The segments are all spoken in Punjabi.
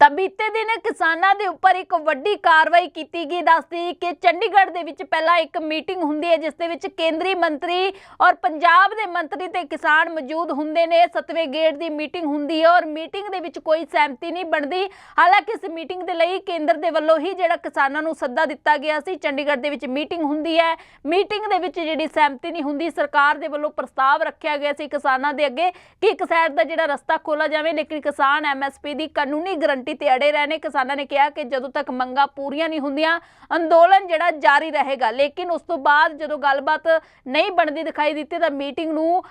ਤਾਂ ਬੀਤੇ ਦਿਨ ਕਿਸਾਨਾਂ ਦੇ ਉੱਪਰ ਇੱਕ ਵੱਡੀ ਕਾਰਵਾਈ ਕੀਤੀ ਗਈ। ਦੱਸਦੀ ਕਿ ਚੰਡੀਗੜ੍ਹ ਦੇ ਵਿੱਚ ਪਹਿਲਾਂ ਇੱਕ ਮੀਟਿੰਗ ਹੁੰਦੀ ਹੈ, ਜਿਸ ਦੇ ਵਿੱਚ ਕੇਂਦਰੀ ਮੰਤਰੀ ਔਰ ਪੰਜਾਬ ਦੇ ਮੰਤਰੀ ਤੇ ਕਿਸਾਨ ਮੌਜੂਦ ਹੁੰਦੇ ਨੇ। ਸਤਵੇਂ ਗੇਟ ਦੀ ਮੀਟਿੰਗ ਹੁੰਦੀ ਹੈ ਔਰ ਮੀਟਿੰਗ ਦੇ ਵਿੱਚ ਕੋਈ ਸਹਿਮਤੀ ਨਹੀਂ ਬਣਦੀ। ਹਾਲਾਂਕਿ ਇਸ ਮੀਟਿੰਗ ਦੇ ਲਈ ਕੇਂਦਰ ਦੇ ਵੱਲੋਂ ਹੀ ਜਿਹੜਾ ਕਿਸਾਨਾਂ ਨੂੰ ਸੱਦਾ ਦਿੱਤਾ ਗਿਆ ਸੀ, ਚੰਡੀਗੜ੍ਹ ਦੇ ਵਿੱਚ ਮੀਟਿੰਗ ਹੁੰਦੀ ਹੈ। ਮੀਟਿੰਗ ਦੇ ਵਿੱਚ ਜਿਹੜੀ ਸਹਿਮਤੀ ਨਹੀਂ ਹੁੰਦੀ, ਸਰਕਾਰ ਦੇ ਵੱਲੋਂ ਪ੍ਰਸਤਾਵ ਰੱਖਿਆ ਗਿਆ ਸੀ ਕਿਸਾਨਾਂ ਦੇ ਅੱਗੇ ਕਿ ਇੱਕ ਸਾਈਡ ਦਾ ਜਿਹੜਾ ਰਸਤਾ ਖੋਲਾ ਜਾਵੇ, ਲੇਕਿਨ ਕਿਸਾਨ ਐਮਐਸਪੀ ਦੀ ਕਾਨੂੰਨੀ ਗਰੰਟੀ ਤੇ ਅੜੇ ਰਹੇ ਨੇ। ਕਿਸਾਨਾਂ ਨੇ ਕਿਹਾ ਕਿ ਜਦੋਂ ਤੱਕ ਮੰਗਾਂ ਪੂਰੀਆਂ ਨਹੀਂ ਹੁੰਦੀਆਂ, ਅੰਦੋਲਨ ਜਿਹੜਾ ਜਾਰੀ ਰਹੇਗਾ। ਲੇਕਿਨ ਉਸ ਤੋਂ ਬਾਅਦ ਜਦੋਂ ਗੱਲਬਾਤ ਨਹੀਂ ਬਣਦੀ ਦਿਖਾਈ ਦਿੱਤੀ, ਤਾਂ ਮੀਟਿੰਗ ਨੂੰ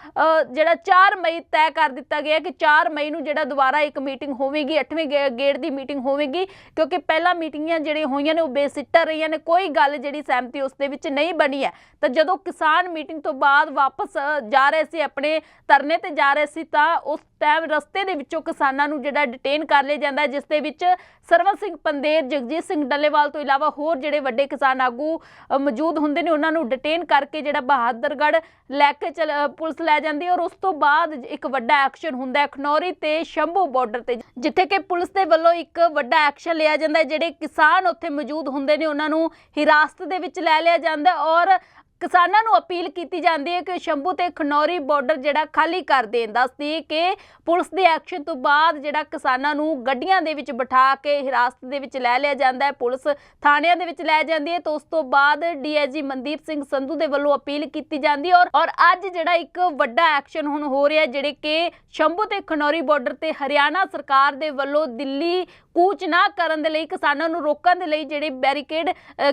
ਜਿਹੜਾ 4 ਮਈ ਤੈਅ ਕਰ ਦਿੱਤਾ ਗਿਆ ਕਿ 4 ਮਈ ਨੂੰ ਜਿਹੜਾ ਦੁਬਾਰਾ ਇੱਕ ਮੀਟਿੰਗ ਹੋਵੇਗੀ 8ਵੇਂ ਗੇੜ ਦੀ ਮੀਟਿੰਗ ਹੋਵੇਗੀ। ਕਿਉਂਕਿ ਪਹਿਲਾਂ ਮੀਟਿੰਗਾਂ ਜਿਹੜੀਆਂ ਹੋਈਆਂ ਨੇ, ਉਹ ਬੇਸਿੱਟਾ ਰਹੀਆਂ ਨੇ। ਕੋਈ ਗੱਲ ਜਿਹੜੀ ਸਹਿਮਤੀ ਉਸ ਦੇ ਵਿੱਚ ਨਹੀਂ ਬਣੀ ਹੈ। ਤਾਂ ਜਦੋਂ ਕਿਸਾਨ ਮੀਟਿੰਗ ਤੋਂ ਬਾਅਦ ਵਾਪਸ ਜਾ ਰਹੇ ਸੀ, ਆਪਣੇ ਧਰਨੇ ਤੇ ਜਾ ਰਹੇ ਸੀ, ਤਾਂ ਉਸ ਟਾਈਮ ਰਸਤੇ ਦੇ ਵਿੱਚੋਂ ਕਿਸਾਨਾਂ ਨੂੰ ਜਿਹੜਾ ਡਿਟੇਨ ਕਰ ਲਿਆ ਜਾਂਦਾ ਹੈ ਜਿਸ ਦੇ ਵਿੱਚ ਸਰਵਨ ਸਿੰਘ ਪੰਦੇਰ, ਜਗਜੀਤ ਸਿੰਘ ਡੱਲੇਵਾਲ ਤੋਂ ਇਲਾਵਾ ਹੋਰ ਜਿਹੜੇ ਵੱਡੇ ਕਿਸਾਨ ਆਗੂ ਮੌਜੂਦ ਹੁੰਦੇ ਨੇ, ਉਹਨਾਂ ਨੂੰ ਡਿਟੇਨ ਕਰਕੇ ਜਿਹੜਾ ਬਹਾਦਰਗੜ੍ਹ ਲੈ ਕੇ ਪੁਲਿਸ ਲੈ ਜਾਂਦੀ ਔਰ ਉਸ ਤੋਂ ਬਾਅਦ ਇੱਕ ਵੱਡਾ ਐਕਸ਼ਨ ਹੁੰਦਾ ਹੈ ਖਨੌਰੀ ਤੇ ਸ਼ੰਭੂ ਬਾਰਡਰ ਤੇ, ਜਿੱਥੇ ਕਿ ਪੁਲਿਸ ਦੇ ਵੱਲੋਂ ਇੱਕ ਵੱਡਾ ਐਕਸ਼ਨ ਲਿਆ ਜਾਂਦਾ ਹੈ, ਜਿਹੜੇ ਕਿਸਾਨ ਉੱਥੇ ਮੌਜੂਦ ਹੁੰਦੇ ਨੇ, ਉਹਨਾਂ ਨੂੰ ਹਿਰਾਸਤ ਦੇ ਵਿੱਚ ਲੈ ਲਿਆ ਜਾਂਦਾ ਔਰ ਕਿਸਾਨਾਂ ਨੂੰ ਅਪੀਲ ਕੀਤੀ ਜਾਂਦੀ ਹੈ ਕਿ ਸ਼ੰਭੂ ਤੇ ਖਨੌਰੀ ਬਾਰਡਰ ਜਿਹੜਾ ਖਾਲੀ ਕਰ ਦੇਣ ਦੱਸਦੀ ਕਿ ਪੁਲਿਸ ਦੇ ਐਕਸ਼ਨ ਤੋਂ ਬਾਅਦ ਜਿਹੜਾ ਕਿਸਾਨਾਂ ਨੂੰ ਗੱਡੀਆਂ ਦੇ ਵਿੱਚ ਬਿਠਾ ਕੇ ਹਿਰਾਸਤ ਦੇ ਵਿੱਚ ਲੈ ਲਿਆ ਜਾਂਦਾ ਹੈ, ਪੁਲਿਸ ਥਾਣਿਆਂ ਦੇ ਵਿੱਚ ਲੈ ਜਾਂਦੀ ਹੈ ਤਾਂ ਉਸ ਤੋਂ ਬਾਅਦ ਡੀਆਈਜੀ ਮਨਦੀਪ ਸਿੰਘ ਸੰਧੂ ਦੇ ਵੱਲੋਂ ਅਪੀਲ ਕੀਤੀ ਜਾਂਦੀ ਹੈ ਔਰ ਔਰ ਅੱਜ ਜਿਹੜਾ ਇੱਕ ਵੱਡਾ ਐਕਸ਼ਨ ਹੁਣ ਹੋ ਰਿਹਾ ਜਿਹੜੇ ਕਿ ਸ਼ੰਭੂ ਤੇ ਖਨੌਰੀ ਬਾਰਡਰ ਤੇ ਹਰਿਆਣਾ ਸਰਕਾਰ ਦੇ ਵੱਲੋਂ ਦਿੱਲੀ ਕੂਚ ਨਾ ਕਰਨ ਦੇ ਲਈ ਕਿਸਾਨਾਂ ਨੂੰ ਰੋਕਣ ਦੇ ਲਈ ਜਿਹੜੇ ਬੈਰੀਕੇਡ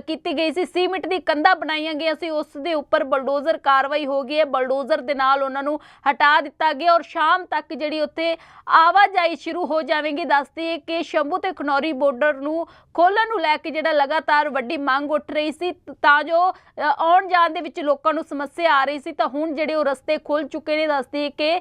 ਕੀਤੀ ਗਈ ਸੀ। ਸੀਮਿੰਟ ਦੀ ਕੰਧਾਂ ਬਣਾਈਆਂ ਗਈਆਂ ਸੀ, ਉਸ ਦੇ ਉੱਪਰ ਬਲਡੋਜ਼ਰ ਕਾਰਵਾਈ ਹੋ ਗਈ ਹੈ। ਬਲਡੋਜ਼ਰ ਦੇ ਨਾਲ ਉਹਨਾਂ ਨੂੰ ਹਟਾ ਦਿੱਤਾ ਗਿਆ ਔਰ ਸ਼ਾਮ ਤੱਕ ਜਿਹੜੀ ਉੱਥੇ ਆਵਾਜਾਈ ਸ਼ੁਰੂ ਹੋ ਜਾਵੇਗੀ। ਦੱਸਦੀ ਹੈ ਕਿ ਸ਼ੰਭੂ ਤੇ ਖਨੌਰੀ ਬਾਰਡਰ ਨੂੰ ਖੋਲ੍ਹਣ ਨੂੰ ਲੈ ਕੇ ਜਿਹੜਾ ਲਗਾਤਾਰ ਵੱਡੀ ਮੰਗ ਉੱਠ ਰਹੀ ਸੀ, ਤਾਂ ਜੋ ਆਉਣ ਜਾਣ ਦੇ ਵਿੱਚ ਲੋਕਾਂ ਨੂੰ ਸਮੱਸਿਆ ਆ ਰਹੀ ਸੀ, ਤਾਂ ਹੁਣ ਜਿਹੜੇ ਉਹ ਰਸਤੇ ਖੁੱਲ ਚੁੱਕੇ ਨੇ, ਦੱਸਦੀ ਹੈ ਕਿ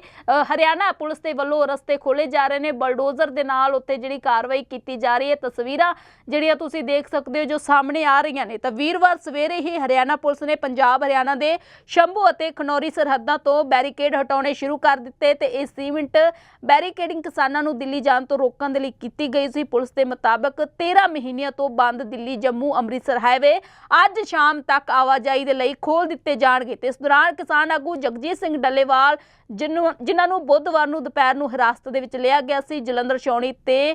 ਹਰਿਆਣਾ ਪੁਲਿਸ ਦੇ ਵੱਲੋਂ ਉਹ ਰਸਤੇ ਖੋਲੇ ਜਾ ਰਹੇ ਨੇ। ਬਲਡੋਜ਼ਰ ਦੇ ਨਾਲ ਉੱਥੇ ਜਿਹੜੀ ਕਾਰਵਾਈ ਕੀਤੀ ਜਾ ਰਹੀ ਹੈ। ਤਸਵੀਰਾਂ ਜਿਹੜੀਆਂ ਤੁਸੀਂ ਦੇਖ ਸਕਦੇ ਹੋ, ਜੋ ਸਾਹਮਣੇ ਆ ਰਹੀਆਂ ਨੇ। ਤਾਂ ਵੀਰਵਾਰ ਸਵੇਰੇ ਹੀ ਹਰਿਆਣਾ ਪੁਲਿਸ ਨੇ ਪੰਜਾਬ ਹਰਿਆਣਾ ਦੇ ਸ਼ੰਭੂ ਅਤੇ ਖਨੌਰੀ ਸਰਹੱਦਾਂ ਤੋਂ ਬੈਰੀਕੇਡ ਹਟਾਉਣੇ ਸ਼ੁਰੂ ਕਰ ਦਿੱਤੇ ਤੇ ਇਹ ਸੀਮਿੰਟ ਬੈਰੀਕੇਡਿੰਗ ਕਿਸਾਨਾਂ ਨੂੰ ਦਿੱਲੀ ਜਾਣ ਤੋਂ ਰੋਕਣ ਦੇ ਲਈ ਕੀਤੀ ਗਈ ਸੀ। ਪੁਲਿਸ ਦੇ ਮੁਤਾਬਕ 13 ਮਹੀਨਿਆਂ ਤੋਂ ਬੰਦ ਦਿੱਲੀ, ਜੰਮੂ, ਅੰਮ੍ਰਿਤਸਰ ਹਾਈਵੇ ਅੱਜ ਸ਼ਾਮ ਤੱਕ ਆਵਾਜਾਈ ਦੇ ਲਈ ਖੋਲ ਦਿੱਤੇ ਜਾਣਗੇ ਤੇ ਇਸ ਦੌਰਾਨ ਕਿਸਾਨ ਆਗੂ ਜਗਜੀਤ ਸਿੰਘ ਡੱਲੇਵਾਲ ਜਿਹਨੂੰ ਜਿਨ੍ਹਾਂ ਨੂੰ ਬੁੱਧਵਾਰ ਨੂੰ ਦੁਪਹਿਰ ਨੂੰ ਹਿਰਾਸਤ ਦੇ ਵਿੱਚ ਲਿਆ ਗਿਆ ਸੀ, ਜਲੰਧਰ, ਛਾਉਣੀ ਤੇ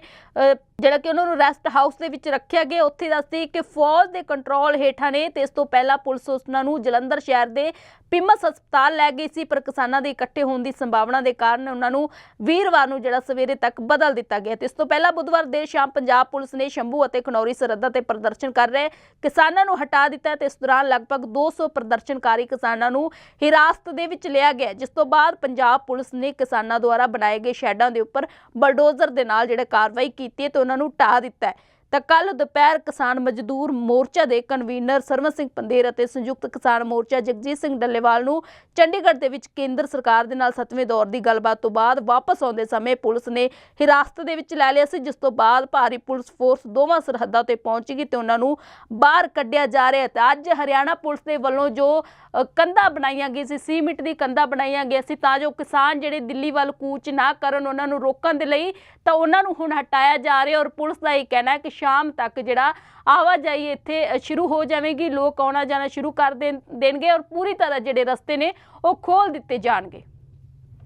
ਜਿਹੜਾ ਕਿ ਉਹਨਾਂ ਨੂੰ ਰੈਸਟ ਹਾਊਸ ਦੇ ਵਿੱਚ ਰੱਖਿਆ ਗਿਆ, ਉੱਥੇ ਦੱਸਦੀ ਕਿ ਫੌਜ ਦੇ ਕੰਟਰੋਲ ਹੇਠਾਂ ਨੇ ਤੇ ਇਸ ਤੋਂ ਪਹਿਲਾਂ ਪੁਲਿਸ ਉਹਨਾਂ ਨੂੰ ਜਲੰਧਰ ਸ਼ਹਿਰ ਦੇ ਪਿਮਸ ਹਸਪਤਾਲ ਲੈ ਗਈ ਸੀ, ਪਰ ਕਿਸਾਨਾਂ ਦੇ ਇਕੱਠੇ ਹੋਣ ਦੀ ਸੰਭਾਵਨਾ ਦੇ ਕਾਰਨ ਉਹਨਾਂ ਨੂੰ ਵੀਰਵਾਰ ਨੂੰ ਜਿਹੜਾ ਸਵੇਰੇ ਤੱਕ ਬਦਲ ਦਿੱਤਾ ਗਿਆ ਤੇ ਇਸ ਤੋਂ ਪਹਿਲਾਂ ਬੁੱਧਵਾਰ ਦੇਰ ਸ਼ਾਮ ਪੰਜਾਬ ਪੁਲਿਸ ਨੇ ਸ਼ੰਭੂ ਅਤੇ ਖਨੌਰੀ ਸਰਹੱਦਾਂ ਤੇ ਪ੍ਰਦਰਸ਼ਨ ਕਰ ਰਹੇ ਕਿਸਾਨਾਂ ਨੂੰ ਹਟਾ ਦਿੱਤਾ ਤੇ ਇਸ ਦੌਰਾਨ ਲਗਭਗ 200 ਪ੍ਰਦਰਸ਼ਨਕਾਰੀ ਕਿਸਾਨਾਂ ਨੂੰ ਹਿਰਾਸਤ ਦੇ ਵਿੱਚ ਲਿਆ ਗਿਆ, ਜਿਸ ਤੋਂ ਬਾਅਦ ਪੰਜਾਬ ਪੁਲਿਸ ਨੇ ਕਿਸਾਨਾਂ ਦੁਆਰਾ ਬਣਾਏ ਗਏ ਸ਼ੈਡਾਂ ਦੇ ਉੱਪਰ ਬਲਡੋਜ਼ਰ ਦੇ ਨਾਲ ਜਿਹੜੇ ਕਾਰਵਾਈ ਕੀਤੀ ਹੈ ਤੇ ਉਹਨਾਂ ਨੂੰ ਢਾਹ ਦਿੱਤਾ ਹੈ। ਤਾਂ ਕੱਲ ਦੁਪਹਿਰ ਕਿਸਾਨ ਮਜ਼ਦੂਰ ਮੋਰਚਾ ਦੇ ਕਨਵੀਨਰ ਸਰਵਨ ਸਿੰਘ ਪੰਦੇਰ ਅਤੇ ਸੰਯੁਕਤ ਕਿਸਾਨ ਮੋਰਚਾ ਜਗਜੀਤ ਸਿੰਘ ਡੱਲੇਵਾਲ ਨੂੰ ਚੰਡੀਗੜ੍ਹ ਦੇ ਵਿੱਚ ਕੇਂਦਰ ਸਰਕਾਰ ਦੇ ਨਾਲ ਸੱਤਵੇਂ ਦੌਰ ਦੀ ਗੱਲਬਾਤ ਤੋਂ ਬਾਅਦ ਵਾਪਸ ਆਉਂਦੇ ਸਮੇਂ ਪੁਲਿਸ ਨੇ ਹਿਰਾਸਤ ਦੇ ਵਿੱਚ ਲੈ ਲਿਆ ਸੀ, ਜਿਸ ਤੋਂ ਬਾਅਦ ਭਾਰੀ ਪੁਲਿਸ ਫੋਰਸ ਦੋਵਾਂ ਸਰਹੱਦਾਂ ਤੇ ਪਹੁੰਚ ਗਈ ਤੇ ਉਹਨਾਂ ਨੂੰ ਬਾਹਰ ਕੱਢਿਆ ਜਾ ਰਿਹਾ ਤੇ ਅੱਜ ਹਰਿਆਣਾ ਪੁਲਿਸ ਦੇ ਵੱਲੋਂ ਜੋ ਕੰਧਾਂ ਬਣਾਈਆਂ ਗਈਆਂ ਸੀ, ਸੀਮਿੰਟ ਦੀ ਕੰਧਾਂ ਬਣਾਈਆਂ ਗਈਆਂ ਸੀ, ਤਾਂ ਜੋ ਕਿਸਾਨ ਜਿਹੜੇ ਦਿੱਲੀ ਵੱਲ ਕੂਚ ਨਾ ਕਰਨ ਉਹਨਾਂ ਨੂੰ ਰੋਕਣ ਦੇ ਲਈ ਤਾਂ ਉਹਨਾਂ ਨੂੰ ਹੁਣ ਹਟਾਇਆ ਜਾ ਰਿਹਾ ਔਰ ਪੁਲਿਸ ਦਾ ਇਹ ਕਹਿਣਾ ਹੈ ਕਿ ਸ਼ਾਮ ਤੱਕ ਜਿਹੜਾ ਆਵਾਜਾਈ ਇੱਥੇ ਸ਼ੁਰੂ ਹੋ ਜਾਵੇਗੀ। ਲੋਕ ਆਉਣਾ ਜਾਣਾ ਸ਼ੁਰੂ ਕਰ ਦੇਣ- ਦੇਣਗੇ ਔਰ ਪੂਰੀ ਤਰ੍ਹਾਂ ਜਿਹੜੇ ਰਸਤੇ ਨੇ ਉਹ ਖੋਲ ਦਿੱਤੇ ਜਾਣਗੇ।